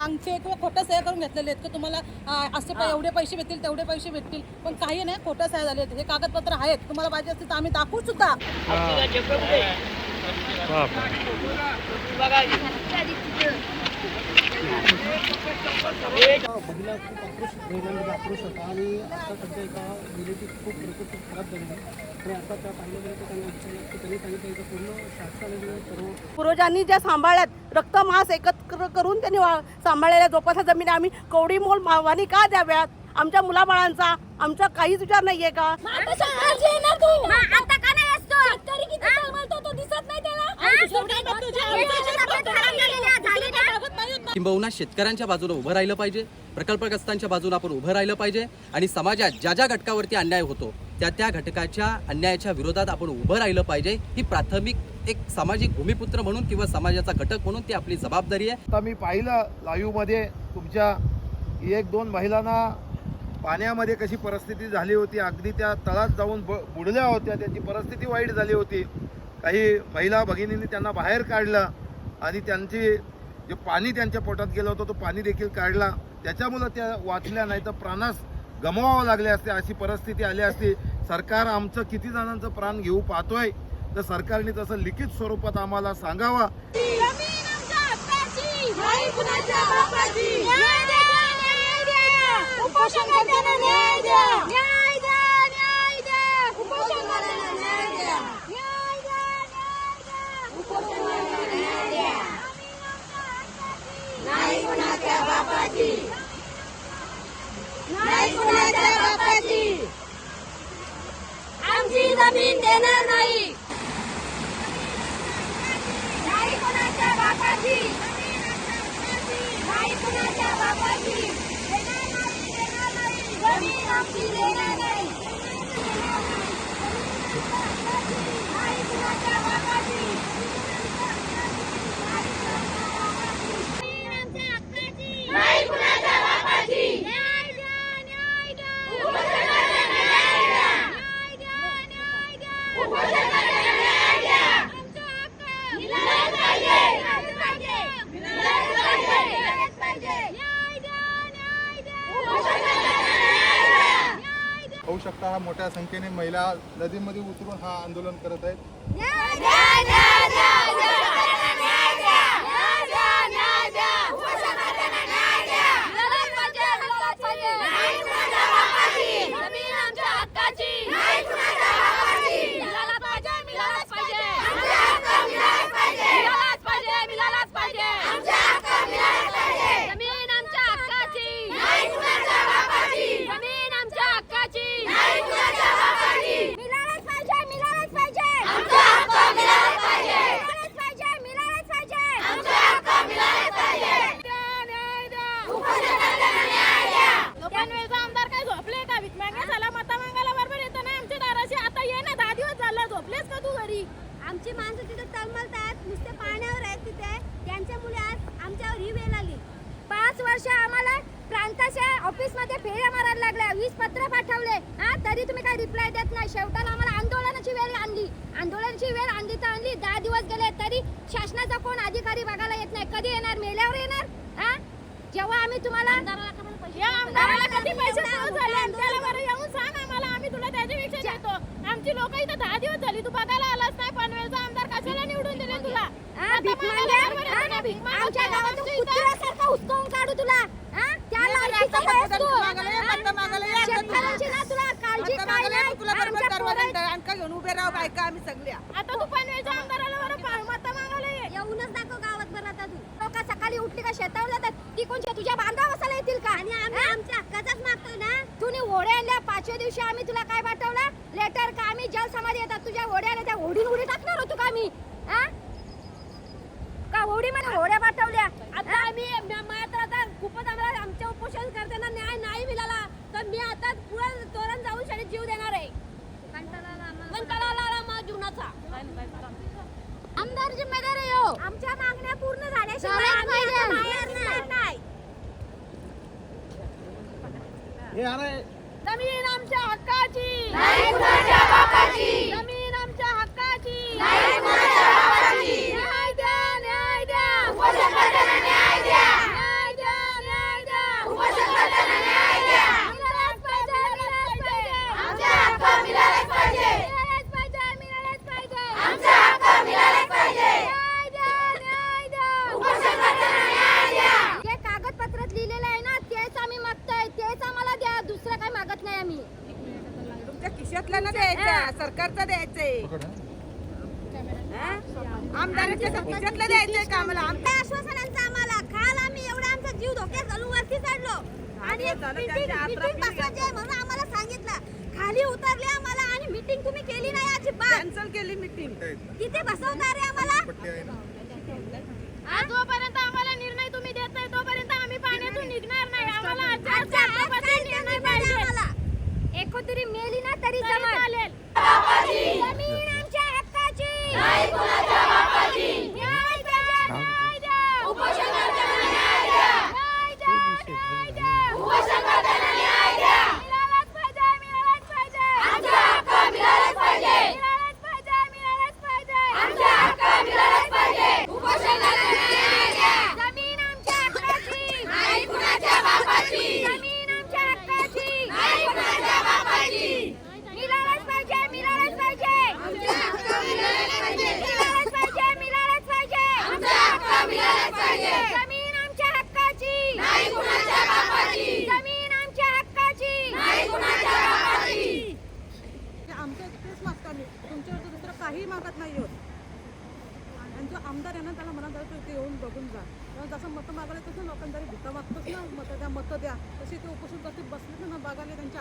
आमचे किंवा खोटं सह्या करून घेतलेले आहेत की तुम्हाला असे एवढे पैसे भेटतील तेवढे पैसे भेटतील. पण काही नाही खोटं सह्या झाले आहेत हे कागदपत्र आहेत. तुम्हाला पाहिजे असतील तर आम्ही दाखवू सुद्धा. महिला खूप आक्रोश महिलांमध्ये आक्रोश होता आणि आता सध्या एका रिलेटिव्ह खूप परिस्थिती खराब झाली आणि आता त्या पाहिलं गेलं तर त्यांना विचारलं की त्यांनी सांगितलं की पूर्ण शासनाने सर्व पूर्वजांनी ज्या सांभाळल्यात रक्त मास एकत्र करून त्यांनी सांभाळलेल्या जोपासा जमिनी आम्ही कवडी मोल मावानी का द्याव्यात? आमच्या मुलाबाळांचा आमचा काहीच विचार नाहीये का? दिसत किंबहुना शेतकऱ्यांच्या बाजूला उभं राहिलं पाहिजे प्रकल्पग्रस्तांच्या बाजूला आपण उभं राहिलं पाहिजे आणि समाजात ज्या ज्या घटकावरती अन्याय होतो त्या त्या घटकाच्या अन्यायाच्या विरोधात आपण उभं राहिलं पाहिजे. ही प्राथमिक एक सामाजिक भूमिपुत्र म्हणून किंवा समाजाचा घटक म्हणून ती आपली जबाबदारी आहे. आता मी पाहिलं लाईव्हमध्ये तुमच्या एक दोन महिलांना पाण्यामध्ये कशी परिस्थिती झाली होती अगदी त्या तळात जाऊन ब बुडल्या होत्या त्यांची परिस्थिती वाईट झाली होती. काही महिला भगिनींनी त्यांना बाहेर काढलं आणि त्यांची जे पाणी त्यांच्या पोटात गेलं होतं तो पाणी देखील काढला. त्याच्यामुळं त्या वाचल्या नाही तर प्राणास गमवावं लागले असते अशी परिस्थिती आली असती. सरकार आमचं किती जणांचं प्राण घेऊ पाहतोय तर सरकारने तसं लिखित स्वरूपात आम्हाला सांगावा. उपोषण देणार नाही. नाही कोणाच्या बापाची. नाही कोणाच्या बापाची. देणार नाही, जमीन आमची देणार नाही. नाही. बापाची. जमीन आमच्या हक्काची. नाही कुणाच्या बापाची. न्याय द्या, न्याय द्या. उपोषणाला न्याय द्या. न्याय द्या, न्याय द्या. उपोषणाला न्याय द्या. आमचा हक्क मिळालाच पाहिजे. मिळालाच पाहिजे. मिळालाच पाहिजे. मिळालाच पाहिजे. न्याय द्या, न्याय द्या. उपोषणाला न्याय द्या. न्याय द्या. होऊ शकता हा मोठ्या संख्येने महिला नदीमध्ये उतरून हा आंदोलन करत आहेत न्याय द्या, न्याय द्या. उपोषणाला न्याय द्या. न्याय द्या, न्याय द्या. उपोषणाला न्याय द्या. मिळालाच पाहिजे, मिळालाच पाहिजे. नाही कुणाच्या बापाची. जमीन आमच्या हक्काची. नाही कुणाच्या बापाची. मिळालाच पाहिजे, मिळालाच पाहिजे. आमचा हक्क मिळालाच पाहिजे. मिळालाच पाहिजे, मिळालाच पाहिजे. आमचा हक्क मिळालाच पाहिजे. जमीन आमच्या हक्काची. नाही कुणाच्या बापाची. जमीन आमच्या हक्काची. नाही कुणाच्या बापाची. मिळालाच पाहिजे, मिळालाच पाहिजे. आमचा हक्क मिळालाच पाहिजे. मिळालाच पाहिजे, मिळालाच पाहिजे. आमचा हक्क मिळालाच पाहिजे. द्या, न्याय द्या. उपोषणाला न्याय द्या. पनवेलचा आमदार काय झोपले का भीक मागण्याला मता मागायला बरोबर येतो ना आमच्या दाराशी आता ये ना दहा दिवस झाला झोपलेस का तू घरी आमची माणसं तिथे तळमळतात नुसते पाण्यावर आहेत तिथे त्यांच्यामुळे आज आमच्यावर ही वेळ आली पाच वर्ष आम्हाला प्रांताच्या ऑफिसमध्ये फेऱ्या मारायला लागल्या वीस पत्र पाठवले हा तरी तुम्ही काही रिप्लाय देत नाही शेवटाला आम्हाला आंदोलनाची वेळ आणली आंदोलनाची वेळ आणली तर आणली दहा दिवस गेले तरी शासनाचा कोण अधिकारी बघायला येत नाही कधी येणार मेल्यावर येणार हा जेव्हा आम्ही तुम्हाला या आमदाराला कधी पैसे सुरू झाले त्याला बरं येऊन सांग आम्हाला आम्ही तुला त्याच्यापेक्षा देतो आमची लोक इथं दहा दिवस झाली तू बघायला आलास नाही पनवेलचा आमदार कशाला निवडून दिले तुला हा, आता भीक मागायला मागे? बरोबर हा, येतो ना, भीक मागायला आमच्या आमच्या गावातून इथं. कुत्र्यासारखं हुसकावून काढू तुला हा? त्या लायकीचा आहेस तू. हा? शेतकऱ्यांची ना तुला काळजी काय नाही. आमच्या पोरं- घेऊन उभे राहू बायका आम्ही सगळ्या. आता तू पनवेलच्या आमदाराला बरं पा- मतं मागायला ये. येऊनच दाखव गावात बरं आता तू. लोक सकाळी उठली का शेतावर जातात. ती कोणच्या तुझ्या बांधा बसायला येतील का? आणि आम्ही आमच्या हक्काचाच मागतोय ना. तुम्ही होडे आणल्या पाचव्या दिवशी आम्ही तुला काय पाठवलं? लेटर का आम्ही जल समाधी येतात तुझ्या होड्या आल्या त्या होडीन उडी टाकणार होतो का आम्ही हा? का होडी मध्ये होड्या पाठवल्या आता आम्ही मात्र आता खूपच आम्हाला आमच्या उपोषण करताना न्याय नाही मिळाला तर मी आता पुढे तोरण जाऊन शाळेत जीव देणार आहे कंटाळा आला मला जीवनाचा आमदार जिम्मेदार आहे हो आमच्या मागण्या पूर्ण झाल्याशिवाय आम्ही आता बाहेर नाही हे अरे जमीन आमच्या हक्काची नाही कुणाच्या बापाची. जमीन आमच्या खिशातला ना द्यायचा सरकारचा द्यायचंय हा? आमदाराच्या द्यायचंय का आम्हाला आम- त्या आश्वासनांचं आम्हाला. काल आम्ही एवढा आमचा जीव धोक्यात घालून वरती चढलो. आणि बसवायची आहे म्हणून आम्हाला सांगितलं. खाली उतरले आम्हाला आणि मीटिंग तुम्ही केली नाही अजिबात. कॅन्सल केली मिटिंग किती बसवणार आहे आम्हाला जोपर्यंत आम्हाला निर्णय तुम्ही देत नाही तोपर्यंत आम्ही पाण्यातून निघणार नाही. आम्हाला आजच्या आज आजच्या आज आजच्यापासून काही निर्णय निर्णय पाहिजे पाहिजे एकोतरी मेली ना तरी चालेल. जमीन आमच्या हक्काची नाही कुणाच्या बापाची न्याय द्या न्याय द्या उपोषणकर्त्यांना न्याय द्या न्याय द्या न्याय द्या उपोषणकर्त्यांना न्याय द्या मिळालाच पाहिजे मिळालाच पाहिजे आमचा हक्क मिळालाच पाहिजे मिळालाच पाहिजे मिळालाच पाहिजे आमचा हक्क मिळालाच पाहिजे उपोषणकर्त्यांना न्याय द्या जमीन आमच्या हक्काची नाही कुणाच्या बापाची जमीन आमच्या हक्काची नाही कुणाच्या बापाची मिळालाच पाहिजे मिळालाच पाहिजे आमचा हक्क मिळालाच पाहिजे मिळालाच पाहिजे मिळालाच पाहिजे आमचा हक्क मिळालाच पाहिजे जमीन आमच्या हक्काची नाही कुणाच्या बापाची जमीन आमच्या हक्काची नाही कुणाच्या बापाची आमच्या तेच मागतो आम्ही तुमच्यावर तर दुसरं काही मागत नाही होत आणि जो आमदार आहे ना त्याला म्हणा जरा तू इथे येऊन बघून जा कारण जसं मतं मागायला तसं लोकांना जरी भुका मागतोच ना मतं द्या मतं द्या तशी ते उपोषण करते बसले ना बघायला त्यांची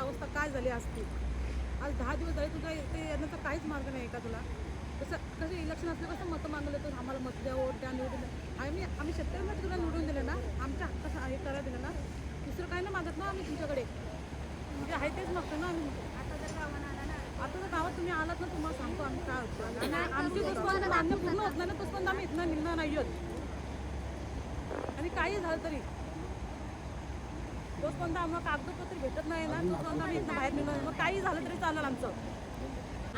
अवस्था काय झाली असती आज दहा दिवस झाले तुझा इथे येण्याचा काहीच मार्ग नाही का तुला? तसं कसं इलेक्शन असलं कसं मतं मागलं तर आम्हाला मत द्या वोट द्या निवडून द्या. आम्ही आम्ही शेतकऱ्यांना तुला निवडून दिलं ना आमच्या हक्काचं हे करा दिलं ना दुसरं काही नाही मागत ना आम्ही तुमच्याकडे. म्हणजे आहे तेच मागतो ना आम्ही. आता जर आता जर गावात तुम्ही आलात ना तुम्हाला सांगतो आम्ही काय होतं. आमची मागणी पूर्ण होत नाही ना तोपर्यंत आम्ही इथनं निघणार नाही आहोत. आणि काही झालं तरी. जोपर्यंत आम्हाला कागदपत्र भेटत नाही ना तोपर्यंत आम्ही इथनं बाहेर निघणार. मग काही झालं तरी चालेल आमचं.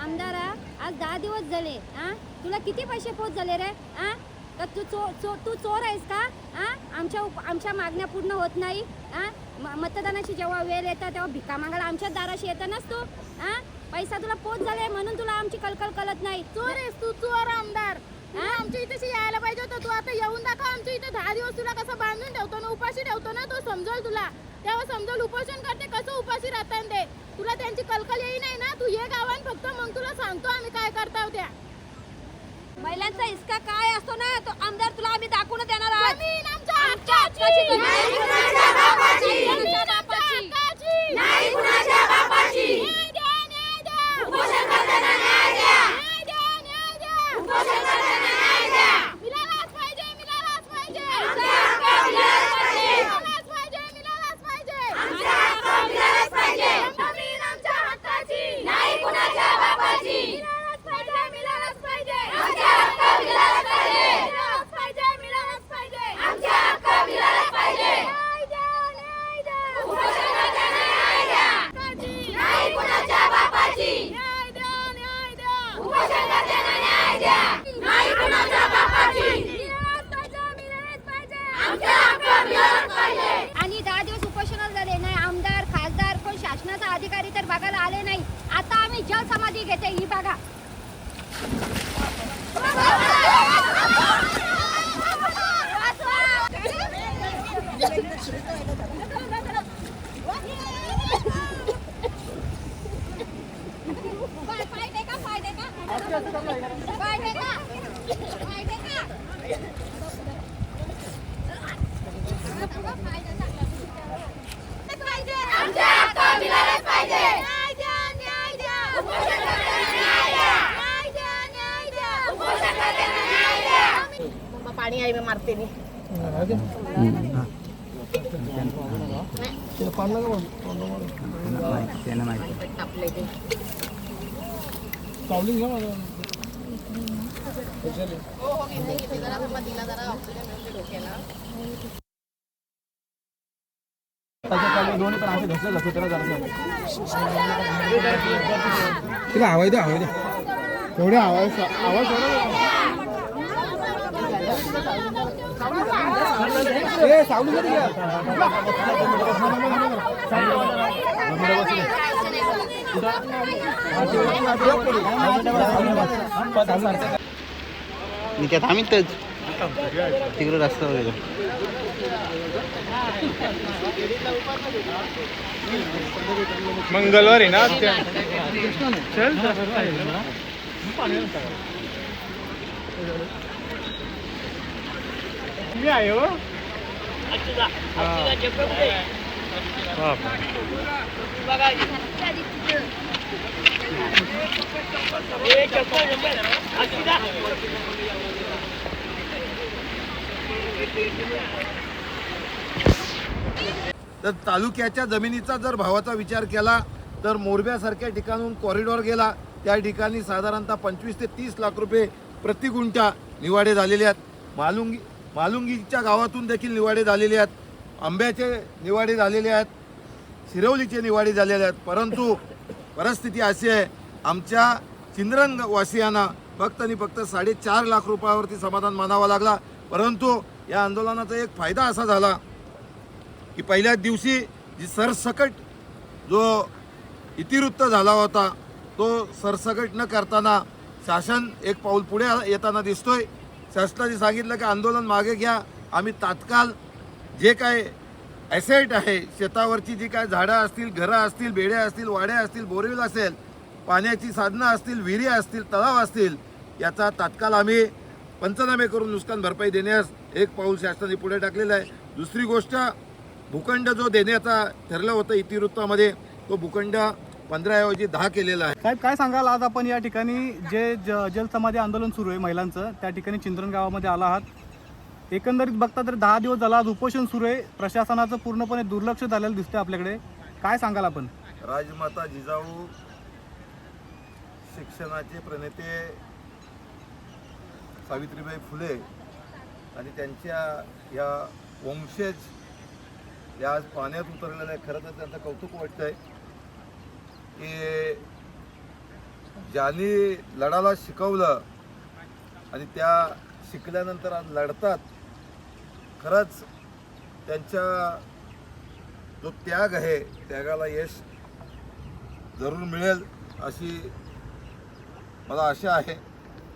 आमदारा आज दहा दिवस झाले हा तुला किती पैसे पोच झाले रे हा तर तू चो चो तू चोर आहेस का? हा आमच्या उप- आमच्या मागण्या पूर्ण होत नाही हा म- मतदानाची जेव्हा वेळ येतात तेव्हा भिका मागायला आमच्याच दाराशी येतानाच तू हा पैसा तुला पोच झाले म्हणून तुला आमची कलकल कळत नाही. चोर आहेस तू चोर आमदार. तू आमच्या इथे यायला पाहिजे होतं तू आता येऊन दाखव आमच्या इथे दहा दिवस तुला कसं बांधून ठेवतो ना उपाशी ठेवतो ना तो समजल तुला. तेव्हा समजल उपोषण करते कसं उपाशी राहतात ते? तुला त्यांची कलकल येई नाही ना? तू ये गावात फक्त मग तुला सांगतो आम्ही काय करता त्या महिलांचा हिसका काय असतो ना तो आमदार तुला आम्ही दाखवून देणार आहोत. जमीन आमच्या हक्काची. नाही कुणाच्या बापाची. जमीन आमच्या हक्काची. नाही कुणाच्या बापाची. न्याय द्या, न्याय द्या. उपोषणकर्त्यांना न्याय द्या. न्याय द्या, न्याय द्या. उपोषणकर्त्यांना न्याय द्या. मिळालाच पाहिजे, मिळालाच पाहिजे. आमचा हक्क मिळालाच पाहिजे. मिळालाच पाहिजे, मिळालाच पाहिजे. आमचा हक्क मिळालाच पाहिजे. जमीन आमच्या हक्काची. नाही कुणाच्या बापाची. मिळालाच पाहिजे, मिळालाच पाहिजे. आमचा हक्क मिळालाच पाहिजे. मिळालाच पाहिजे, मिळालाच पाहिजे. आमचा हक्क मिळालाच पाहिजे. न्याय द्या, न्याय द्या. उपोषणकर्त्यांना न्याय द्या. हक्काची. नाही कुणाच्या बापाची. न्याय द्या, न्याय द्या. उपोषणकर्त्यांना न्याय द्या. नाही कुणाच्या बापाची. मिळालाच पाहिजे, मिळालाच पाहिजे. आमचा हक्क मिळालाच पाहिजे. आणि दहा दिवस उपोषणाला झाले नाही आमदार खासदार कोण शासनाचा अधिकारी तर बघायला आले नाही आता आम्ही जल समाधी घेते ही बघा पाय टेका, पाय टेका. पाय टेका. पाय टेका. पाहिजे. आमचा हक्क मिळालाच पाहिजे. न्याय द्या, न्याय द्या. उपोषणकर्त्यांना न्याय द्या. न्याय द्या, न्याय द्या. उपोषणकर्त्यांना न्याय द्या. पाणी आहे मारते मी पावलिंग घ्या माझं दोन्ही पण असे घसले जातो त्याला जरा तिला हवाई द्या हवाई द्या एवढे आवाज आवाज ए सावली घ्या मी त्यात आम्ही तिकडे रस्ता वगैरे मंगळवारी ना मी आहे हो। तर तालुक्याच्या जमिनीचा जर भावाचा विचार केला तर मोरब्यासारख्या ठिकाणून कॉरिडॉर गेला त्या ठिकाणी साधारणतः पंचवीस ते तीस लाख रुपये प्रति गुंठा निवाडे झालेले आहेत. मालुंगी मालुंगीच्या गावातून देखील निवाडे झालेले आहेत. आंब्याचे निवाडे झालेले आहेत. शिरवलीचे निवाडे झालेले आहेत. परंतु परिस्थिती अशी आहे आमच्या चिंद्रनवासियांना फक्त आणि फक्त साडेचार लाख रुपयावरती समाधान मानावा लागला. परंतु या आंदोलनाचा एक फायदा असा झाला की पहिल्याच दिवशी जी सरसकट जो इतिवृत्त झाला होता तो सरसकट न करताना शासन एक पाऊल पुढे येताना दिसतोय. शासनाने सांगितलं की आंदोलन मागे घ्या. आम्ही तात्काळ जे काय ॲसेट आहे शेतावरची जी काय झाडं असतील घरं असतील बेड्या असतील वाड्या असतील बोरवेल असेल पाण्याची साधनं असतील विहिरी असतील तलाव असतील याचा तात्काळ आम्ही पंचनामे करून नुकसान भरपाई देण्यास एक पाऊल शासनाने पुढे टाकलेलं आहे. दुसरी गोष्ट भूखंड जो देण्याचा ठरलं होतं इतिवृत्तामध्ये तो भूखंड पंधराऐवजी दहा केलेला आहे. साहेब काय सांगाल आज आपण या ठिकाणी? जे ज जलसमाधी आंदोलन सुरू आहे महिलांचं त्या ठिकाणी चिंद्रन गावामध्ये आला आहात. एकंदरीत बघता तर दहा दिवस झाला आज उपोषण सुरू आहे. प्रशासनाचं पूर्णपणे दुर्लक्ष झालेलं दिसतंय आपल्याकडे. काय सांगाल आपण? राजमाता जिजाऊ शिक्षणाचे प्रणेते सावित्रीबाई फुले आणि त्यांच्या या वंशज या आज पाण्यात उतरलेल्या आहे. खरं तर त्यांचं कौतुक वाटतंय. की ज्यांनी लढाला शिकवलं आणि त्या शिकल्यानंतर आज लढतात खरंच त्यांच्या जो त्याग आहे त्यागाला यश जरूर मिळेल अशी मला आशा आहे.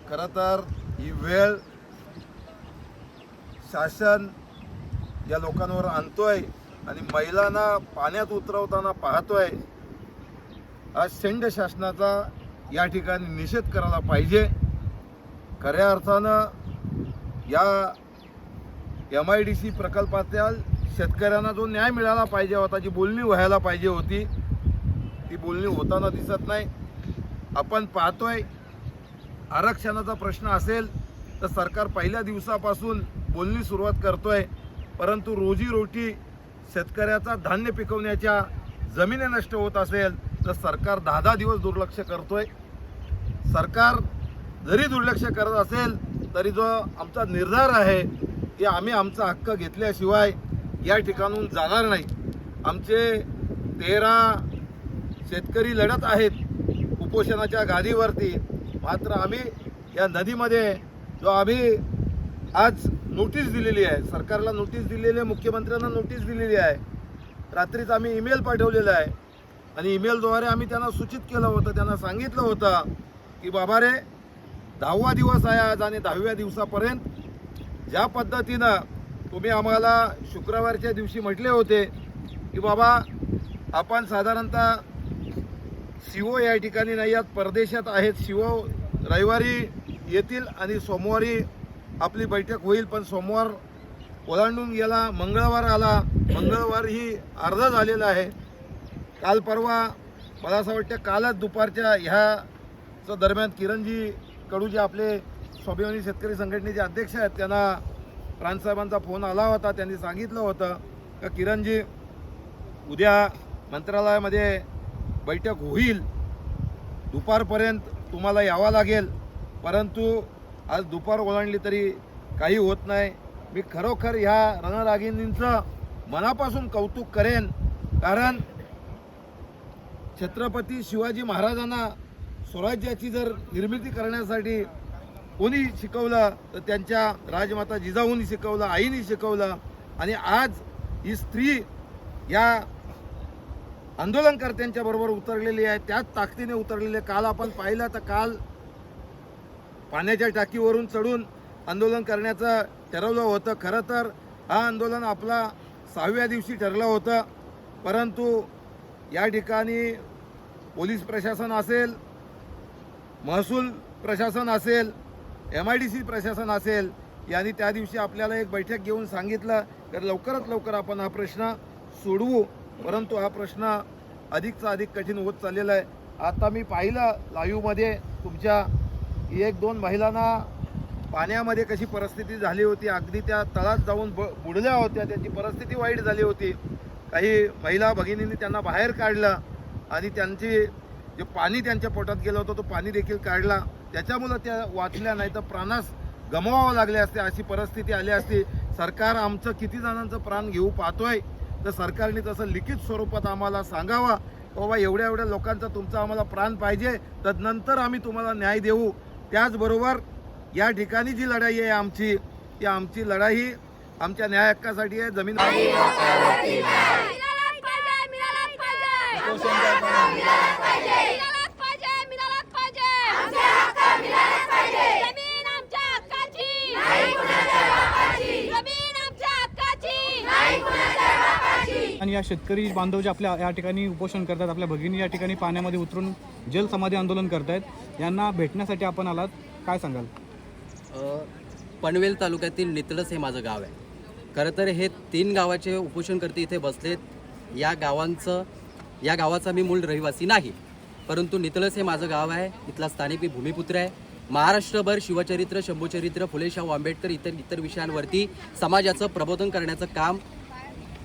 खरं तर ही वेळ शासन या लोकांवर आणतो आहे आणि महिलांना पाण्यात उतरवताना पाहतोय हा शेंड शासनाचा या ठिकाणी निषेध करायला पाहिजे. खऱ्या अर्थानं या एम आय डी सी प्रकल्पातील शेतकऱ्यांना जो न्याय मिळाला पाहिजे होता जी बोलणी व्हायला पाहिजे होती ती बोलणी होताना दिसत नाही. आपण पाहतोय आरक्षणाचा प्रश्न असेल तर सरकार पहिल्या दिवसापासून बोलणी सुरुवात करतोय परंतु रोजीरोटी शेतकऱ्याचा धान्य पिकवण्याच्या जमिनी नष्ट होत असेल तर सरकार दहा दहा दिवस दुर्लक्ष करतोय. सरकार जरी दुर्लक्ष करत असेल तरी जो आमचा निर्धार आहे की आम्ही आमचा हक्क घेतल्याशिवाय या ठिकाणून जाणार नाही. आमचे तेरा शेतकरी लढत आहेत उपोषणाच्या गादीवरती. मात्र आम्ही या नदीमध्ये जो आम्ही आज नोटीस दिलेली आहे. सरकारला नोटीस दिलेली आहे मुख्यमंत्र्यांना नोटीस दिलेली आहे. रात्रीच आम्ही ईमेल पाठवलेला आहे. आणि ईमेलद्वारे आम्ही त्यांना सूचित केलं होतं त्यांना सांगितलं होतं की बाबा रे दहावा दिवस आहे आज आणि दहाव्या दिवसापर्यंत ज्या पद्धतीनं तुम्ही आम्हाला शुक्रवारच्या दिवशी म्हटले होते की बाबा आपण साधारणतः सी ओ या ठिकाणी नाही आहात परदेशात आहेत. शिवो रविवारी येतील आणि सोमवारी आपली बैठक होईल पण सोमवार ओलांडून गेला मंगळवार आला. मंगळवार ही अर्धा झालेला आहे. काल परवा मला असं वाटतं कालच दुपारच्या ह्याचं दरम्यान किरणजी कडू जे आपले स्वाभिमानी शेतकरी संघटनेचे अध्यक्ष आहेत त्यांना प्रांतसाहेबांचा फोन आला होता त्यांनी सांगितलं होतं का किरणजी उद्या मंत्रालयामध्ये बैठक होईल. दुपारपर्यंत तुम्हाला यावं लागेल परंतु आज दुपार ओलांडली तरी काही होत नाही. मी खरोखर ह्या रणरागिणींचं मनापासून कौतुक करेन. कारण छत्रपती शिवाजी महाराजांना स्वराज्याची जर निर्मिती करण्यासाठी कोणी शिकवलं तर त्यांच्या राजमाता जिजाऊंनी शिकवलं आईने शिकवलं. आणि आज ही स्त्री या आंदोलनकर्त्यांच्या बरोबर उतरलेली आहे. त्याच ताकदीने उतरलेली आहे. काल आपण पाहिलं तर काल पाण्याच्या टाकीवरून चढून आंदोलन करण्याचं ठरवलं होतं. खरं तर हा आंदोलन आपला सहाव्या दिवशी ठरलं होतं. परंतु या ठिकाणी पोलीस प्रशासन असेल महसूल प्रशासन असेल एम आय डी सी प्रशासन असेल यांनी त्या दिवशी आपल्याला एक बैठक घेऊन सांगितलं. तर लवकरात लवकर आपण हा प्रश्न सोडवू. परंतु हा प्रश्न अधिकचा अधिक कठीण होत चाललेला आहे. आता मी पाहिलं लाईव्हमध्ये तुमच्या एक दोन महिलांना पाण्यामध्ये कशी परिस्थिती झाली होती अगदी त्या तळात जाऊन ब बुडल्या होत्या त्यांची परिस्थिती वाईट झाली होती. काही महिला भगिनींनी त्यांना बाहेर काढलं आणि त्यांची जे पाणी त्यांच्या पोटात गेलं होतं तो पाणी देखील काढला. त्याच्यामुळं त्या वाचल्या नाही तर प्राणास गमवावं लागले असते अशी परिस्थिती आली असती. सरकार आमचं किती जणांचं प्राण घेऊ पाहतोय तर सरकारने तसं लिखित स्वरूपात आम्हाला सांगावा बाबा एवढ्या एवढ्या लोकांचा तुमचा आम्हाला प्राण पाहिजे तदनंतर आम्ही तुम्हाला न्याय देऊ. त्याचबरोबर या ठिकाणी जी लढाई आहे आमची ती आमची लढाई आमच्या न्याय हक्कासाठी आहे. जमीन पाहिजे मिळालाच पाहिजे मिळालाच पाहिजे मिळालाच पाहिजे जमीन आमच्या हक्काची जमीन आमच्या हक्काची आणि या शेतकरी बांधव जे आपल्या या ठिकाणी उपोषण करतात आपल्या भगिनी या ठिकाणी पाण्यामध्ये उतरून जलसमाधी आंदोलन करतायत यांना भेटण्यासाठी आपण आलात. काय सांगाल? पनवेल तालुक्यातील नितळस हे माझं गाव आहे. खरं तर हे तीन गावाचे उपोषणकर्ते इथे बसलेत. या गावांचं या गावाचा मी मूळ रहिवासी नाही परंतु नितळस हे माझं गाव आहे. इथला स्थानिक मी भूमिपुत्र आहे. महाराष्ट्रभर शिवचरित्र शंभूचरित्र फुले शाहू आंबेडकर इतर इतर विषयांवरती समाजाचं प्रबोधन करण्याचं काम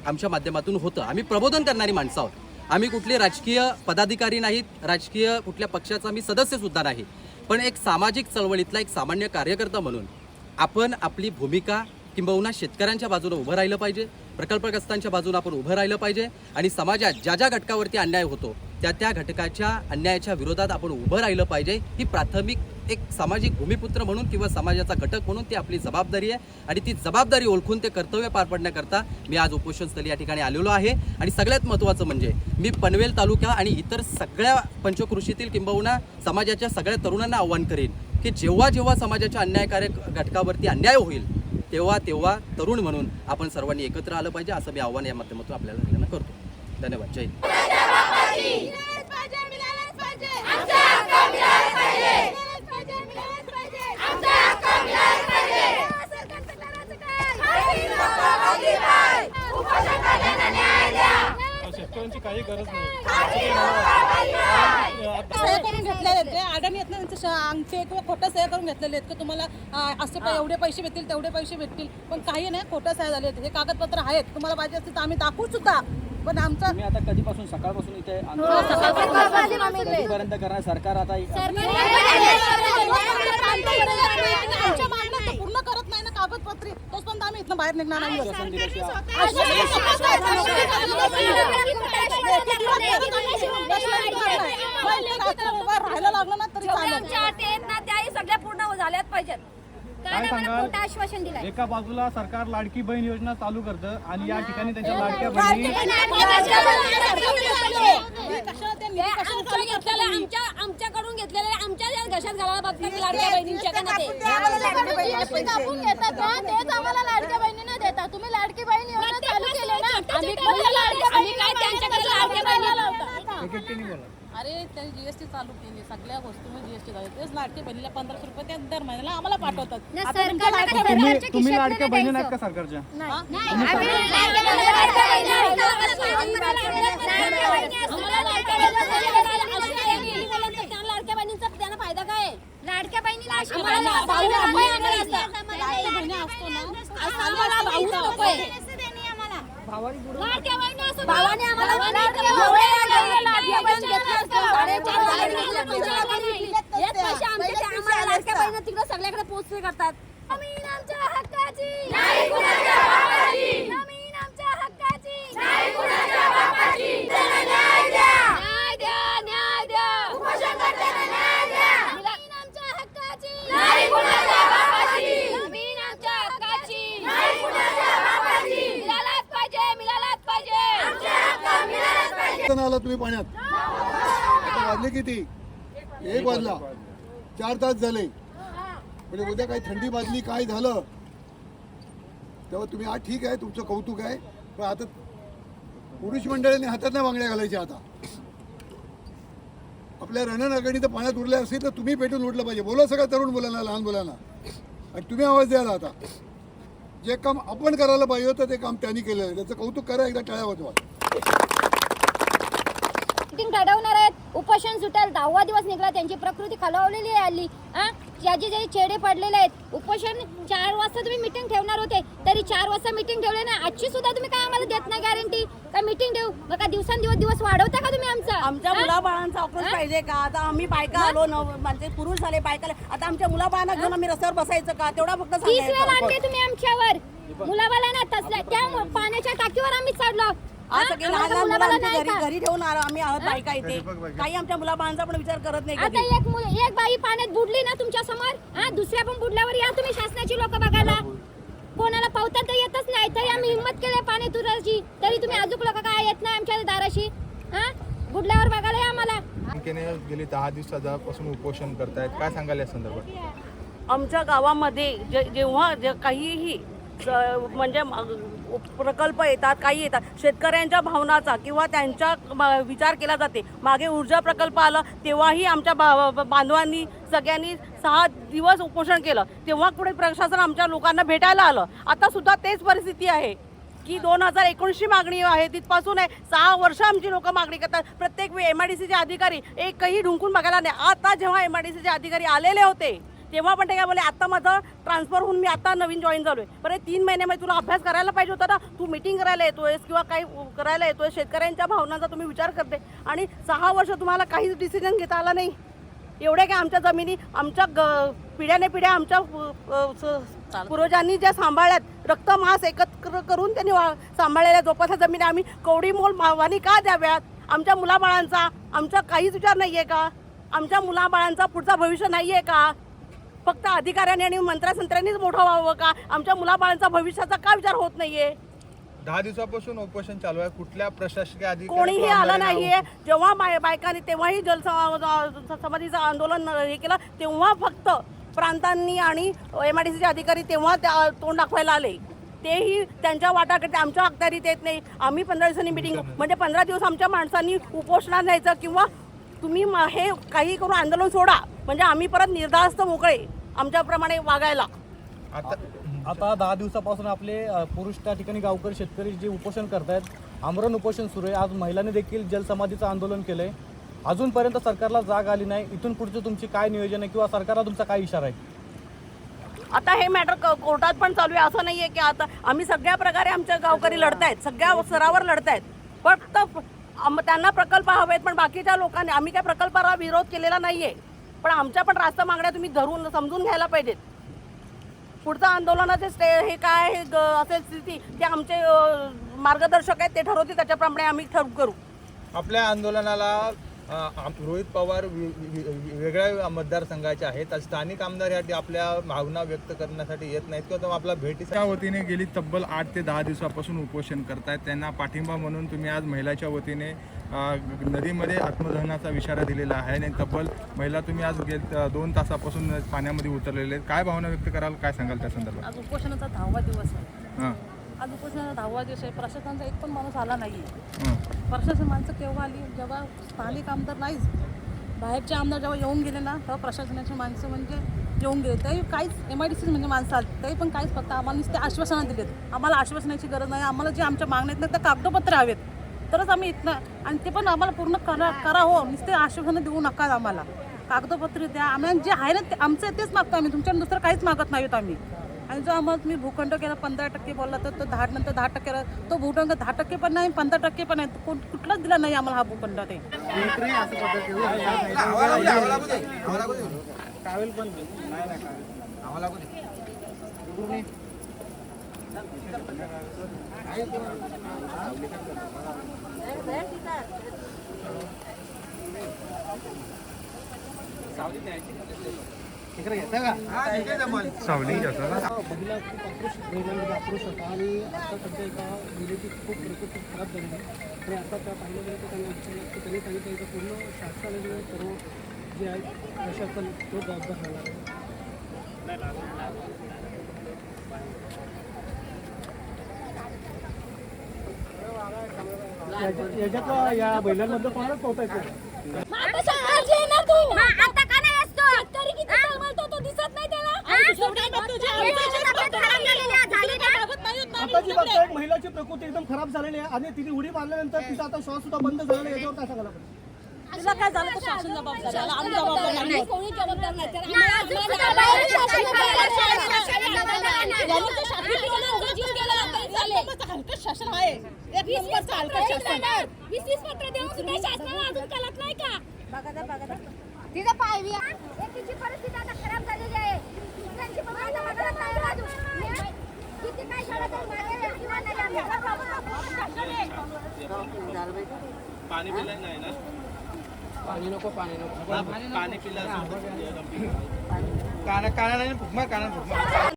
आमच्या माध्यमातून होतं. आम्ही प्रबोधन करणारी माणसं आहोत. आम्ही कुठले राजकीय पदाधिकारी नाहीत राजकीय कुठल्या पक्षाचा मी सदस्यसुद्धा नाही. पण एक सामाजिक चळवळीतला एक सामान्य कार्यकर्ता म्हणून आपण आपली भूमिका किंबहुना शेतकऱ्यांच्या बाजूला उभं राहिलं पाहिजे प्रकल्पग्रस्तांच्या बाजूने आपण उभं राहिलं पाहिजे आणि समाजात ज्या ज्या घटकावरती अन्याय होतो त्या त्या घटकाच्या अन्यायाच्या विरोधात आपण उभं राहिलं पाहिजे ही प्राथमिक एक सामाजिक भूमिपुत्र म्हणून किंवा समाजाचा घटक म्हणून ती आपली जबाबदारी आहे आणि ती जबाबदारी ओळखून ते कर्तव्य पार पाडण्याकरता मी आज उपोषणस्थळी या ठिकाणी आलेलो आहे. आणि सगळ्यात महत्त्वाचं म्हणजे मी पनवेल तालुका आणि इतर सगळ्या पंचकृषीतील किंबहुना समाजाच्या सगळ्या तरुणांना आव्हान करेन की जेव्हा जेव्हा समाजाच्या अन्यायकारक घटकावरती अन्याय होईल तेव्हा तेव्हा तरुण म्हणून आपण सर्वांनी एकत्र आलं पाहिजे असं मी आव्हान या माध्यमातून आपल्याला सगळ्यांना करतो. धन्यवाद. जय हिंद. मिळालाच पाहिजे मिळालाच पाहिजे आमचा हक्क मिळालाच पाहिजे मिळालाच पाहिजे मिळालाच पाहिजे आमचा हक्क मिळालाच पाहिजे सरकारचं करायचं काय उपोषण करण्याला न्याय द्या शेतकऱ्यांची काही गरज सह्या करून घेतलेले आहेत ते अडाणी आहेत ना त्यांचे अंगठे किंवा खोटं सह्या करून घेतलेले आहेत की तुम्हाला असे पै- एवढे पैसे भेटतील तेवढे पैसे भेटतील पण काही नाही खोटं सह्या झाले आहेत हे कागदपत्र आहेत तुम्हाला पाहिजे असतील तर आम्ही दाखवू सुद्धा पण आमचं तुम्ही आता कधीपासून सकाळपासून इथे हो, कधीपर्यंत करणार सरकार आता आमच्या मागण्या ते पूर्ण करत नाही ना तोपर्यंत आम्ही इथनं बाहेर निघणार नाही राहायला लागलं ना तरी चालेल सगळ्या पूर्ण झाल्याच पाहिजेत काय काय नाही मला सांगाल? खोटं आश्वासन दिलंय एका बाजूला सरकार लाडकी बहीण योजना चालू करतं आणि या ठिकाणी त्यांच्या लाडक्या बहिणी आमच्याकडून घेतलेल्या आमच्या घशात घालायला बघतात लाडक्या बहिणींच्या का ना ते कापून घेतात ना तेच आम्हाला लाडक्या बहिणींना देतात. तुम्ही लाडकी बहीण योजना चालू केली ना आम्ही काय त्यांच्याकडे लाडक्या बहिणी? एक एकट्याने बोला. अरे त्यांनी जीएसटी चालू केली सगळ्या वस्तूंवर जीएसटी झाली तेच लाडके बहिणीला पंधराशे रुपये त्या दर महिन्याला आम्हाला पाठवतात आता तुमच्या लाडक्या तुम्ही तुम्ही लाडक्या बहिणी नाहीत का सरकारच्या लाडक्या बहिणींचा त्यांना फायदा काय लाडक्या बहिणीला अशी बहिणी- भाऊ भाऊ- नको आहे आम्हाला भाऊ- असं. लाडक्या बहिणी असतो ना आम्हाला भाऊ नको आहे. भावाने आम्हाला लाडक्या बहिणी लाडक्या बहिणी घेतल्या असत्या. साडेचार हजार घेतले, पैसे लागले. हेच पैसे आमचे ते आम्हाला लाडक्या बहिणी तिकडे सगळ्याकडे पोहोचले करतात जमीन आमच्या हक्काची नाही कुणाच्या बापाची जमीन आमच्या हक्काची नाही कुणाच्या बापाची त्याला न्याय द्या न्याय द्या न्याय द्या उपोषण करताना न्याय द्या जमीन आमच्या हक्काची नाही कुणाच्या बापाची जमीन आमच्या हक्काची नाही कुणाच्या बापाची मिळालाच पाहिजे मिळालाच पाहिजे आमचे हक्क मिळालाच आला तुम्ही पाण्यात? आता वाजले किती? एक वाजला. चार तास झाले. म्हणजे उद्या काही थंडी बाजली काय झालं? तेव्हा तुम्ही हा ठीक आहे तुमचं कौतुक आहे. पण आता पुरुष मंडळीने हातात नाही बांगड्या घालायच्या आता. आपल्या रणनगणी तर पाण्यात उरल्या असेल तर तुम्ही पेटून उठलं पाहिजे. बोला सगळ्या तरुण मुलांना लहान मुलांना. आणि तुम्ही आवाज द्यायला आता. जे काम आपण करायला पाहिजे होतं ते काम त्यांनी केलेलं आहे. त्याचं कौतुक करा एकदा टाळ्या वाजवा. मिटिंग लढवणार आहेत. उपोषण सुटेल. दहावा दिवस निघाला. त्यांची प्रकृती खालावलेली आहे हल्ली. हा? ज्याचे जे चेडे पडलेले आहेत. उपोषण चार वाजता तुम्ही मिटिंग ठेवणार होते. तरी चार वाजता मिटिंग ठेवले ना? आजची सुद्धा तुम्ही काय आम्हाला देत नाही गॅरंटी का मिटिंग ठेवू? मग का दिवसांदिवस दिवस वाढवता का तुम्ही आमचा? आमच्या? मुलाबाळांचा हा? पाहिजे का? आता आम्ही बायका आलो न म्हणजे पुरुष झाले बायका आले. आता आमच्या मुलाबाळांना घेऊन आम्ही रस्त्यावर बसायचं का? तेवढा फक्त तीस वेळा आणले तुम्ही आमच्यावर. मुलाबाला ना तसल्या त्या पाण्याच्या टाकीवर आम्ही चढलो? आज सगळे लहान आम्हाला लहान मुलं मुलाबाला आमच्या नाही घरी का? घरी ठेवून आ- आम्ही आहोत बायका इथे. काही आमच्या मुलाबाळांचा पण विचार करत नाही आता कधी एक मुल एक बाई पाण्यात बुडली ना तुमच्यासमोर हा दुसऱ्या पण बुडल्यावर या तुम्ही शासनाची लोक बघायला. कोणाला पावता तर येतच नाही तरी आम्ही हिंमत केली पाणी तुराची तरी तुम्ही अजून लोक काय येत नाही आमच्या दाराशी हा? बुडल्यावर बघायला या आम्हाला. बँकेने गेली दहा दिवसापासून उपोषण करतायत. काय सांगाल या संदर्भात? आमच्या गावामध्ये जे जेव्हा जे काहीही स- म्हणजे म- प्रकल्प येतात काही येतात. शेतकऱ्यांच्या भावनाचा किंवा त्यांच्या विचार केला जाते. मागे ऊर्जा प्रकल्प आला तेव्हाही आमच्या बा बांधवांनी सगळ्यांनी सहा दिवस उपोषण केलं. तेव्हा पुढे प्रशासन आमच्या लोकांना भेटायला आलं. आता सुद्धा तेच परिस्थिती आहे. की दोन हजार एकोणीसची मागणी आहे तिथपासून आहे. सहा वर्ष आमची लोक मागणी करतात. प्रत्येक वेळी एम आय डी सीचे अधिकारी एकही ढुंकून बघायला नाही. आता जेव्हा एम आय डी सीचे अधिकारी आलेले होते तेव्हा पण ते काय बोले आता माझं ट्रान्सफर होऊन मी आता नवीन जॉईन झालोय. बरं हे तीन महिन्यामध्ये तुला अभ्यास करायला पाहिजे होता ना? तू मिटिंग करायला येतोयस किंवा काही करायला येतोय शेतकऱ्यांच्या भावनांचा तुम्ही विचार करते. आणि सहा वर्ष तुम्हाला काहीच डिसिजन घेता आला नाही. एवढ्या काय आमच्या जमिनी आमच्या ग पिढ्याने पिढ्या आमच्या पूर्वजांनी ज्या सांभाळल्यात रक्त मास एकत्र करून त्यांनी वा- सांभाळलेल्या जोपासा जमिनी आम्ही कवडी मोल मावानी का द्याव्यात? आमच्या मुलाबाळांचा आमचा काहीच विचार नाही आहे का? आमच्या मुलाबाळांचा पुढचा भविष्य नाही आहे का? फक्त अधिकाऱ्यांनी आणि मंत्र्यासंत्र्यांनीच मोठं व्हावं का? आमच्या मुलाबाळांचा भविष्याचा का विचार होत नाहीये? दहा दिवसापासून उपोषण चालू आहे. कुठल्या प्रशासकीय अधिकारी कोणीही आलं नाहीये. जेव्हा बाय बायकांनी तेव्हाही जल समाधीचं आंदोलन हे केलं तेव्हा फक्त प्रांतांनी आणि एम आय डी सीचे अधिकारी तेव्हा त्या तोंड दाखवायला आले. तेही त्यांच्या वाटाकडे आमच्या अखत्यारीत येत नाही. आम्ही पंधरा दिवसांनी मिटिंग म्हणजे पंधरा दिवस आमच्या माणसांनी उपोषणात न्यायचं किंवा तुम्ही म- हे काही करून आंदोलन सोडा. म्हणजे आम्ही परत निर्धास्त मोकळे आमच्याप्रमाणे वागायला. आता आता दहा दिवसापासून आपले पुरुष त्या ठिकाणी गावकरी शेतकरी जे उपोषण करतायत आमरण उपोषण सुरू आहे. आज महिलांनी देखील जलसमाधीचं आंदोलन केलंय. अजूनपर्यंत सरकारला जाग आली नाही. इथून पुढचं तुमची काय नियोजन आहे किंवा सरकारला तुमचा काय इशारा आहे? आता हे मॅटर कोर्टात पण चालू आहे. असं नाहीये की आता आम्ही सगळ्या प्रकारे आमच्या गावकरी लढतायत. सगळ्या स्तरावर लढतायत. फक्त आम- त्यांना प्रकल्प हवेत पण बाकीच्या लोकांनी आम्ही त्या प्रकल्पाला विरोध केलेला नाही आहे पण आमच्या पण रास्त मागण्या तुम्ही धरून समजून घ्यायला पाहिजेत. पुढचं आंदोलनाचे स्टे हे काय हे असेल स्थिती ते आमचे मार्गदर्शक आहेत ते ठरवतील त्याच्याप्रमाणे आम्ही ठरवू करू. आपल्या आंदोलनाला रोहित पवार वेगळ्या मतदारसंघाचे आहेत. आज स्थानिक आमदार यासाठी आपल्या भावना व्यक्त करण्यासाठी येत नाहीत किंवा आपला भेटी त्या वतीने गेली तब्बल आठ ते दहा दिवसापासून उपोषण करतायत. त्यांना पाठिंबा म्हणून तुम्ही आज महिलाच्या वतीने नदीमध्ये आत्मदहनाचा इशारा दिलेला आहे आणि तब्बल महिला तुम्ही आज गेल अ, दोन तासापासून पाण्यामध्ये उतरलेले आहेत. काय भावना व्यक्त कराल? काय सांगाल त्या संदर्भात? आज उपोषणाचा दहावा दिवस आहे. हां. आज उपोषणाचा दहावा दिवस आहे प्रशासनाचा एक पण माणूस आला नाही प्रशासन माणसं केव्हा आली? जेव्हा स्थानिक आमदार नाहीच बाहेरचे आमदार जेव्हा येऊन गेले ना तेव्हा प्रशासनाची माणसं म्हणजे येऊन गेले. तरी काहीच एम आय डी सी म्हणजे माणसं आली. तरी पण काहीच फक्त आम्हाला नुसते आश्वासनं दिलेत. आम्हाला आश्वासनाची गरज नाही. आम्हाला जे आमच्या मागण्यात ना ते कागदपत्र हवेत. तरच आम्ही इथनं आणि ते पण आम्हाला पूर्ण करा करा हो. नुसते आश्वासनं देऊ नका आम्हाला. कागदपत्र द्या. आम्हाला जे आहे ना ते आमचं तेच मागतो आम्ही. तुमच्या दुसरं काहीच मागत नाहीत आम्ही. आणि जो आम्हाला तुम्ही भूखंड केला पंधरा टक्के बोलला तर तो दहा नंतर दहा टक्के तो भूखंड दहा टक्के पण नाही पंधरा टक्के पण नाही. कोण कुठलाच दिला नाही आम्हाला हा भूखंड ते. सावली घ्यायचा ना. महिला खूप आक्रोश महिलांमध्ये आक्रोश होता आणि आता सध्या एका खूप परिस्थिती खराब झालेली आहे. आणि आता त्या पाहिलं गेलं तर त्यांना विचारलं की त्यांनी सांगितलं की पूर्ण शासनाने सर्व जे आहे प्रशासन तो जबाबदार राहणार आहे. याच्यातलं या महिलांमधलं कोणालाच पोहोचायचं मग आता शाळेत येणार तू आता का नाही असतो शेतकरी किती कमवतो तो दिसत नाही त्याला आता जी बघताय एक महिलाची खराब झालेली आहे आणि तिने उडी मारल्यानंतर तिचा आता श्वास सुद्धा बंद झालेला याच्यावर काय सांगायला पाहिजे? तिला काय झालं तर शासन जबाबदार आहे. आम्ही जबाबदार नाही आहोत. कोणी जबाबदार नाही त्याला आम्हाला- शासन जबाबदार आहे. यांनी तर शासन केलं, उगाचच केलं. एक नंबरचं हलकट शासन आहे एक वीस वीस नंबरचं पत्र हलकट देऊन शासन जाणार. वीस वीस पत्र देऊन सुद्धा शासनाला अजून कळत नाही का तिथं पायवी एकीची परिस्थिती आता खराब झालेली पण आता आहे मागे किंवा नाही आहे. पाणी नको पाणी नको. पाणी पिला काना काना नाही फुकमा काना फुकमा